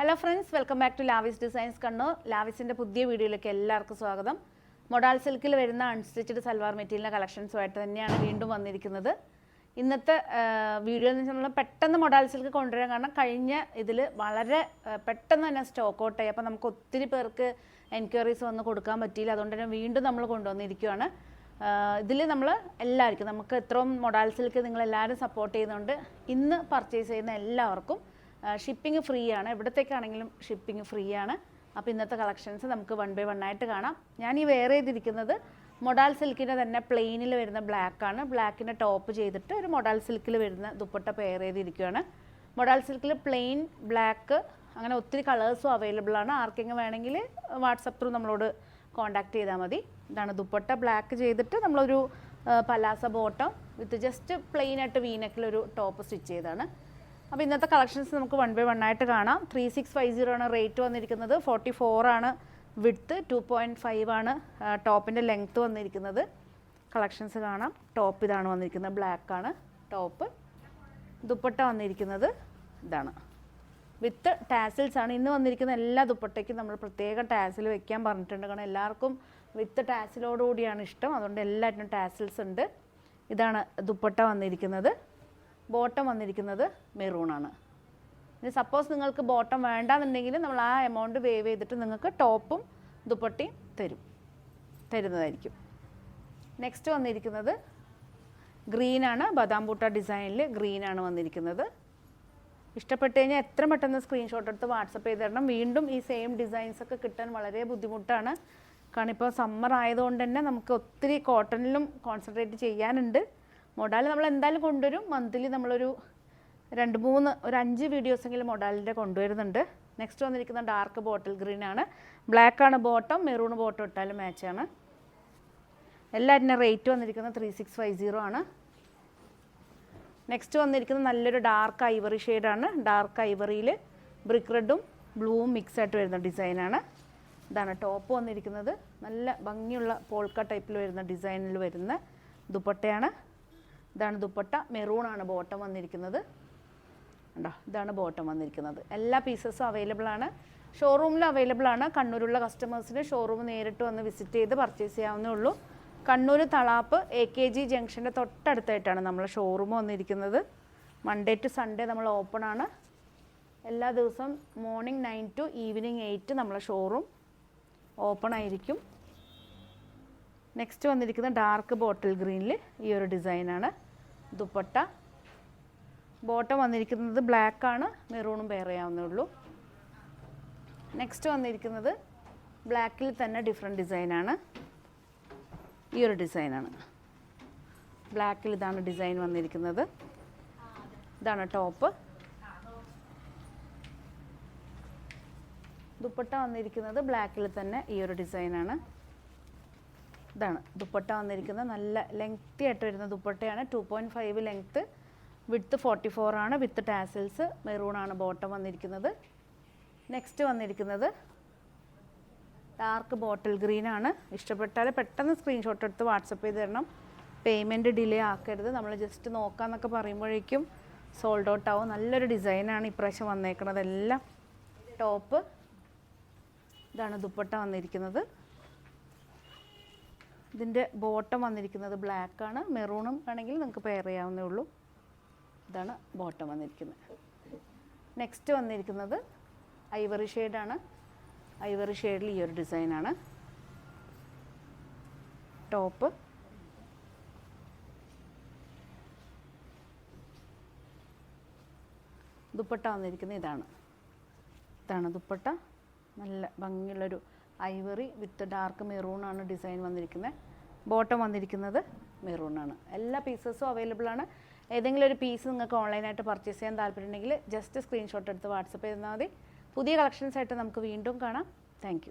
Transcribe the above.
Hello friends welcome back to Lavis designs Kannur ലാവിസിന്റെ പുതിയ വീഡിയോയിലേക്ക് എല്ലാവർക്കും സ്വാഗതം. മൊഡാൾ സിൽക്കിൽ വരുന്ന അൺസ്റ്റിച്ചഡ് സൽവാർ മെറ്റീരിയലിന്റെ കളക്ഷൻസുമായിട്ട് തന്നെയാണ് വീണ്ടും വന്നിരിക്കുന്നത്. ഇന്നത്തെ വീഡിയോ എന്ന് വെച്ചാൽ നമ്മൾ പെട്ടെന്ന് മൊഡാൾ സിൽക്ക് കൊണ്ടുവരാൻ കാരണം കഴിഞ്ഞ ഇതിൽ വളരെ പെട്ടെന്ന് തന്നെ സ്റ്റോക്ക് ഔട്ടായി അപ്പോൾ നമുക്ക് ഒത്തിരി പേർക്ക് എൻക്വയറീസ് വന്ന് കൊടുക്കാൻ പറ്റിയില്ല. അതുകൊണ്ട് തന്നെ വീണ്ടും നമ്മൾ കൊണ്ടുവന്നിരിക്കുകയാണ് ഇതിൽ നമ്മൾ എല്ലാവർക്കും നമുക്ക് എത്രയും മൊഡാൽ സിൽക്ക് നിങ്ങൾ എല്ലാവരും സപ്പോർട്ട് ചെയ്യുന്നുണ്ട്. ഇന്ന് പർച്ചേസ് ചെയ്യുന്ന എല്ലാവർക്കും ഷിപ്പിംഗ് ഫ്രീ ആണ്. എവിടത്തേക്കാണെങ്കിലും ഷിപ്പിംഗ് ഫ്രീ ആണ്. അപ്പോൾ ഇന്നത്തെ കളക്ഷൻസ് നമുക്ക് വൺ ബൈ വൺ ആയിട്ട് കാണാം. ഞാൻ ഈ വെയർ ചെയ്തിരിക്കുന്നത് മൊഡാൽ സിൽക്കിന്റെ തന്നെ പ്ലെയിനിൽ വരുന്ന ബ്ലാക്ക് ആണ്. ബ്ലാക്കിന്റെ ടോപ്പ് ചെയ്തിട്ട് ഒരു മൊഡാൽ സിൽക്കിൽ വരുന്ന ദുപ്പട്ട പെയർ ചെയ്തിരിക്കുകയാണ്. മൊഡാൽ സിൽക്കിൽ പ്ലെയിൻ ബ്ലാക്ക് അങ്ങനെ ഒത്തിരി കളേഴ്സും അവൈലബിൾ ആണ്. ആർക്കെങ്കിലും വേണമെങ്കിൽ വാട്സപ്പ് ത്രൂ നമ്മളോട് കോൺടാക്ട് ചെയ്താൽ മതി. ഇതാണ് ദുപ്പട്ട ബ്ലാക്ക് ചെയ്തിട്ട് നമ്മളൊരു palazzo bottom with just plain ആയിട്ട് വീനക്കിലൊരു ടോപ്പ് സ്റ്റിച്ച് ചെയ്താണ് അപ്പോൾ ഇന്നത്തെ കളക്ഷൻസ് നമുക്ക് വൺ ബൈ വൺ ആയിട്ട് കാണാം. ത്രീ സിക്സ് ഫൈവ് സീറോ ആണ് റേറ്റ് വന്നിരിക്കുന്നത്. ഫോർട്ടി ഫോർ ആണ് വിഡ്ത്ത് ടു പോയിന്റ് ഫൈവ് ആണ് ടോപ്പിന്റെ ലെങ്ത്ത് വന്നിരിക്കുന്നത്. കളക്ഷൻസ് കാണാം. ടോപ്പ് ഇതാണ് വന്നിരിക്കുന്നത്. ബ്ലാക്ക് ആണ്. ടോപ്പ് ദുപ്പട്ട വന്നിരിക്കുന്നത് ഇതാണ്. വിത്ത് ടാസിൽസ് ആണ്. ഇന്ന് വന്നിരിക്കുന്ന എല്ലാ ദുപ്പട്ടയ്ക്കും നമ്മൾ പ്രത്യേകം ടാസിൽ വെക്കാൻ പറഞ്ഞിട്ടുണ്ട്. കാരണം എല്ലാവർക്കും വിത്ത് ടാസിലോടുകൂടിയാണ് ഇഷ്ടം. അതുകൊണ്ട് എല്ലാറ്റിനും ടാസിൽസ് ഉണ്ട്. ഇതാണ് ദുപ്പട്ട വന്നിരിക്കുന്നത്. ബോട്ടം വന്നിരിക്കുന്നത് മെറൂൺ ആണ്. ഇനി സപ്പോസ് നിങ്ങൾക്ക് ബോട്ടം വേണ്ടാന്നുണ്ടെങ്കിൽ നമ്മൾ ആ എമൗണ്ട് വേവ് ചെയ്തിട്ട് നിങ്ങൾക്ക് ടോപ്പും ദുപ്പട്ടിയും തരും. തരുന്നതായിരിക്കും. നെക്സ്റ്റ് വന്നിരിക്കുന്നത് ഗ്രീനാണ് ബദാം ബൂട്ട ഡിസൈനിൽ ഗ്രീനാണ് വന്നിരിക്കുന്നത്. ഇഷ്ടപ്പെട്ട് കഴിഞ്ഞാൽ എത്ര പെട്ടെന്ന് സ്ക്രീൻഷോട്ട് എടുത്ത് വാട്സപ്പ് ചെയ്ത് തരണം. വീണ്ടും ഈ സെയിം ഡിസൈൻസ് ഒക്കെ കിട്ടാൻ വളരെ ബുദ്ധിമുട്ടാണ്. കാരണം ഇപ്പോൾ സമ്മർ ആയതുകൊണ്ട് തന്നെ നമുക്ക് ഒത്തിരി കോട്ടണിലും കോൺസെൻട്രേറ്റ് ചെയ്യാനുണ്ട്. മൊഡാൽ നമ്മൾ എന്തായാലും കൊണ്ടുവരും. മന്ത്ലി നമ്മളൊരു രണ്ട് മൂന്ന് ഒരു അഞ്ച് വീഡിയോസെങ്കിലും മൊഡാലിന്റെ കൊണ്ടുവരുന്നുണ്ട്. നെക്സ്റ്റ് വന്നിരിക്കുന്ന ഡാർക്ക് ബോട്ടിൽ ഗ്രീൻ ആണ്. ബ്ലാക്ക് ആണ് ബോട്ടം മെറൂൺ ബോട്ടം ഇട്ടാലും മാച്ചാണ് എല്ലാറ്റിന്റെ റേറ്റ് വന്നിരിക്കുന്നത് ത്രീ സിക്സ് ഫൈവ് സീറോ ആണ്. നെക്സ്റ്റ് വന്നിരിക്കുന്നത് നല്ലൊരു ഡാർക്ക് ഐവറി ഷെയ്ഡാണ് ഡാർക്ക് ഐവറിയിൽ ബ്രിക്ക് റെഡും ബ്ലൂവും മിക്സ് ആയിട്ട് വരുന്ന ഡിസൈനാണ് ഇതാണ് ടോപ്പ് വന്നിരിക്കുന്നത്. നല്ല ഭംഗിയുള്ള പോൾക്ക ടൈപ്പിൽ വരുന്ന ഡിസൈനിൽ വരുന്ന ദുപ്പട്ടയാണ്. ഇതാണ് ദുപ്പട്ട. മെറൂണാണ് ബോട്ടം വന്നിരിക്കുന്നത്. ഉണ്ടോ ഇതാണ് ബോട്ടം വന്നിരിക്കുന്നത്. എല്ലാ പീസസും അവൈലബിൾ ആണ്. ഷോറൂമിൽ അവൈലബിൾ ആണ്. കണ്ണൂരുള്ള കസ്റ്റമേഴ്സിന് ഷോറൂം നേരിട്ട് വന്ന് വിസിറ്റ് ചെയ്ത് പർച്ചേസ് ചെയ്യാവുന്നേ ഉള്ളൂ. Kannur Thalap A K G ജംഗ്ഷന്റെ തൊട്ടടുത്തായിട്ടാണ് നമ്മളെ ഷോറൂം വന്നിരിക്കുന്നത്. മൺഡേ ടു സൺഡേ നമ്മൾ ഓപ്പൺ ആണ്. എല്ലാ ദിവസവും morning nine to evening eight നമ്മളെ ഷോറൂം ഓപ്പൺ ആയിരിക്കും. നെക്സ്റ്റ് വന്നിരിക്കുന്ന ഡാർക്ക് ബോട്ടിൽ ഗ്രീനിൽ ഈ ഒരു ഡിസൈനാണ്. ദുപ്പട്ട. ബോട്ടം വന്നിരിക്കുന്നത് ബ്ലാക്ക് ആണ്. മെറൂണും പെയർ ചെയ്യാവുന്നേ ഉള്ളൂ. നെക്സ്റ്റ് വന്നിരിക്കുന്നത് ബ്ലാക്കിൽ തന്നെ ഡിഫറെന്റ് ഡിസൈനാണ്. ഈ ഒരു ഡിസൈനാണ്. ബ്ലാക്കിൽ ഇതാണ് ഡിസൈൻ വന്നിരിക്കുന്നത്. ഇതാണ് ടോപ്പ് ദുപ്പട്ട വന്നിരിക്കുന്നത് ബ്ലാക്കിൽ തന്നെ ഈ ഒരു ഡിസൈനാണ്. ഇതാണ്. ദുപ്പട്ട വന്നിരിക്കുന്നത് നല്ല ലെങ്ത്തി ആയിട്ട് വരുന്ന ദുപ്പട്ടയാണ്. Two point five length width forty four ആണ് വിത്ത് ടാസിൽസ് മെറൂണാണ് ബോട്ടം വന്നിരിക്കുന്നത്. നെക്സ്റ്റ് വന്നിരിക്കുന്നത് ഡാർക്ക് ബോട്ടിൽ ആണ്. ഇഷ്ടപ്പെട്ടാൽ പെട്ടെന്ന് സ്ക്രീൻഷോട്ട് എടുത്ത് വാട്സപ്പ് ചെയ്ത് തരണം. പേയ്മെന്റ് ഡിലേ ആക്കരുത്. നമ്മൾ ജസ്റ്റ് നോക്കാമെന്നൊക്കെ പറയുമ്പോഴേക്കും സോൾഡ് ഔട്ട് ആവും. നല്ലൊരു ഡിസൈനാണ് ഇപ്രാവശ്യം വന്നേക്കുന്നത് എല്ലാം ടോപ്പ് ഇതാണ് ദുപ്പട്ട വന്നിരിക്കുന്നത്. ഇതിന്റെ ബോട്ടം വന്നിരിക്കുന്നത് ബ്ലാക്ക് ആണ്. മെറൂണും ആണെങ്കിൽ നിങ്ങൾക്ക് പെയർ ചെയ്യാവുന്നേ ഉള്ളൂ. ഇതാണ് ബോട്ടം വന്നിരിക്കുന്നത്. നെക്സ്റ്റ് വന്നിരിക്കുന്നത് ഐവറി ഷെയ്ഡാണ് ഐവറി ഷെയ്ഡിൽ ഈ ഒരു ഡിസൈനാണ് ടോപ്പ് ദുപ്പട്ട വന്നിരിക്കുന്നത് ഇതാണ്. ഇതാണ് ദുപ്പട്ട. നല്ല ഭംഗിയുള്ളൊരു ഐവറി വിത്ത് ഡാർക്ക് മെറൂണാണ് ഡിസൈൻ വന്നിരിക്കുന്നത്. ബോട്ടം വന്നിരിക്കുന്നത് മെറൂണാണ്. എല്ലാ പീസസും അവൈലബിൾ ആണ്. ഏതെങ്കിലും ഒരു പീസ് നിങ്ങൾക്ക് ഓൺലൈനായിട്ട് പർച്ചേസ് ചെയ്യാൻ താല്പര്യമുണ്ടെങ്കിൽ ജസ്റ്റ് സ്ക്രീൻഷോട്ട് എടുത്ത് വാട്സപ്പ് ചെയ്താൽ മതി. പുതിയ കളക്ഷൻസ് ആയിട്ട് നമുക്ക് വീണ്ടും കാണാം. താങ്ക്